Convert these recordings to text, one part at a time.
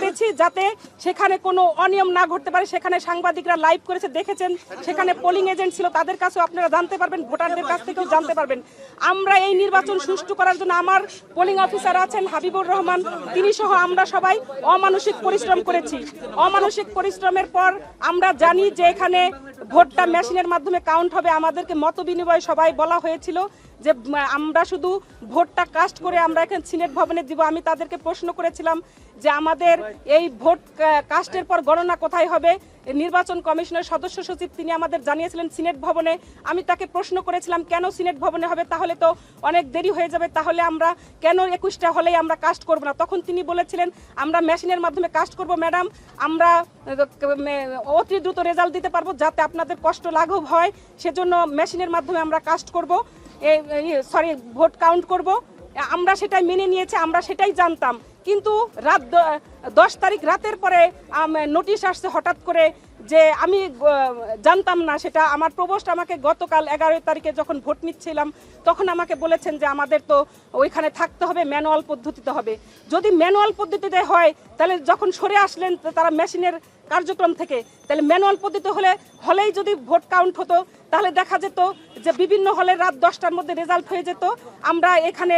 করেছি যাতে সেখানে কোনো অনিয়ম না ঘটতে পারে। সেখানে সাংবাদিকরা লাইভ করেছে, দেখেছেন। সেখানে পোলিং এজেন্ট ছিল, তাদের কাছেও আপনারা জানতে পারবেন, ভোটারদের কাছ থেকেও জানতে পারবেন। আমরা এই নির্বাচন সুষ্ঠু করার জন্য আমার পোলিং অফিসার আছেন হাবিবুর রহমান। তিনি সহ আমরা সবাই অমানসিক পরিশ্রম করেছি। অমানসিক পরিশ্রমের পর আমরা জানি যে এখানে ভোটটা মেশিনের মাধ্যমে কাউন্ট হবে। আমাদেরকে মত বিনিময় সবাই বলা হয়েছিল। যে আমরা শুধু ভোটটা কাস্ট করে আমরা এখানে সিনেট ভবনে দিব। আমি তাদেরকে প্রশ্ন করেছিলাম যে, আমাদের এই ভোট কাস্টের পর গণনা কোথায় হবে? নির্বাচন কমিশনের সদস্য সচিব তিনি আমাদের জানিয়েছিলেন সিনেট ভবনে। আমি তাকে প্রশ্ন করেছিলাম, কেন সিনেট ভবনে হবে? তাহলে তো অনেক দেরি হয়ে যাবে। তাহলে আমরা কেন একুশটা হলেই আমরা কাস্ট করব না? তখন তিনি বলেছিলেন, আমরা মেশিনের মাধ্যমে কাস্ট করব, ম্যাডাম। আমরা অতি দ্রুত রেজাল্ট দিতে পারব যাতে আপনাদের কষ্ট লাঘব হয়। সেজন্য মেশিনের মাধ্যমে আমরা কাস্ট করব। সরি ভোট কাউন্ট করব। আমরা সেটাই মেনে নিয়েছি, আমরা সেটাই জানতাম। কিন্তু রাত দশ তারিখ রাতের পরে নোটিশ আসছে হঠাৎ করে যে আমি জানতাম না সেটা। আমার প্রবোস্ট আমাকে গতকাল এগারো তারিখে যখন ভোট নিচ্ছিলাম, তখন আমাকে বলেছেন যে আমাদের তো ওইখানে থাকতে হবে ম্যানুয়াল পদ্ধতিতে হবে। যদি ম্যানুয়াল পদ্ধতিতে হয়, তাহলে যখন সরে আসলেন তারা মেশিনের কার্যক্রম থেকে, তাহলে ম্যানুয়াল পদ্ধতি হলে, হলেই যদি ভোট কাউন্ট হতো, তাহলে দেখা যেত যে বিভিন্ন হলে রাত দশটার মধ্যে রেজাল্ট হয়ে যেত। আমরা এখানে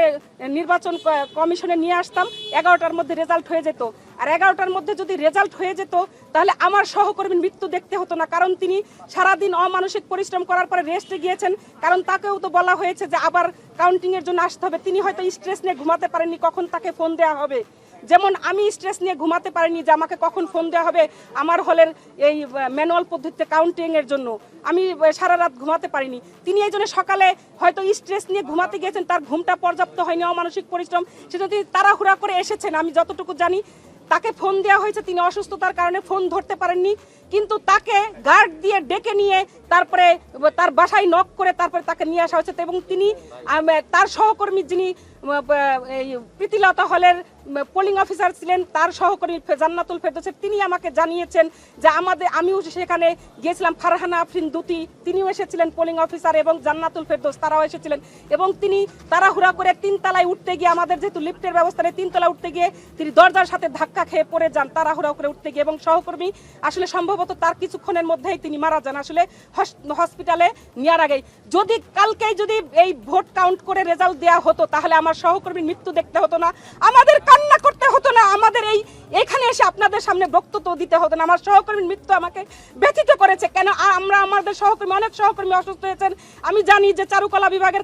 নির্বাচন কমিশনে নিয়ে আসতাম, এগারোটার মধ্যে রেজাল্ট হয়ে যেত। আর এগারোটার মধ্যে যদি রেজাল্ট হয়ে যেত, তাহলে আমার সহকর্মীর মৃত্যু দেখতে হতো না, কারণ তিনি সারাদিন অমানসিক পরিশ্রম করার পরে রেস্টে গিয়েছেন। কারণ তাকেও তো বলা হয়েছে যে আবার কাউন্টিংয়ের জন্য আসতে হবে। তিনি হয়তো স্ট্রেস নিয়ে ঘুমাতে পারেননি, কখন তাকে ফোন দেওয়া হবে। যেমন আমি স্ট্রেস নিয়ে ঘুমাতে পারিনি যে আমাকে কখন ফোন দেওয়া হবে আমার হলের এই ম্যানুয়াল পদ্ধতিতে কাউন্টিংয়ের জন্য। আমি সারা রাত ঘুমাতে পারিনি। তিনি এই জন্য সকালে হয়তো স্ট্রেস নিয়ে ঘুমাতে গিয়েছেন, তার ঘুমটা পর্যাপ্ত হয়নি, অমানসিক পরিশ্রম, সেজন্য তিনি তাড়াহুড়া করে এসেছেন। আমি যতটুকু জানি তাকে ফোন দেওয়া হয়েছে, তিনি অসুস্থতার কারণে ফোন ধরতে পারেননি, কিন্তু তাকে গার্ড দিয়ে ডেকে নিয়ে তারপরে, তার বাসায় নক করে তারপরে তাকে নিয়ে আসা হয়েছে। এবং তিনি তার সহকর্মী যিনি প্রীতিলতা হলের পোলিং অফিসার ছিলেন, তার সহকর্মী জান্নাতুল ফেরদৌসের তিনি আমাকে জানিয়েছেন যে আমাদের, আমিও সেখানে গিয়েছিলাম, ফারহানা আফরিন দুতি, তিনিও এসেছিলেন পোলিং অফিসার এবং জান্নাতুল ফেরদৌস, তারাও এসেছিলেন। এবং তিনি তাড়াহুড়া করে তিনতলায় উঠতে গিয়ে, আমাদের যেহেতু লিফটের ব্যবস্থা নেই তিনতলা উঠতে গিয়ে তিনি দরজার সাথে ধাক্কা খেয়ে পড়ে যান তাড়াহুড়া করে উঠতে গিয়ে। এবং সহকর্মী আসলে সম্ভবত তার কিছুক্ষণের মধ্যেই তিনি মারা যান আসলে হস- হসপিটালে নেওয়ার আগেই। যদি কালকেই যদি এই ভোট কাউন্ট করে রেজাল্ট দেওয়া হতো, তাহলে আমার সহকর্মীর মৃত্যু দেখতে হতো না, আমাদের কান্না করতে হতো না, আমাদের এই, এখানে এসে আপনাদের সামনে বক্তব্য দিতে হতো না। আমার সহকর্মীর মৃত্যু আমাকে ব্যথিত করেছে। কেন আমরা আমাদের সহকর্মী, অনেক সহকর্মী অসুস্থ হয়েছেন। আমি জানি যে চারুকলা বিভাগের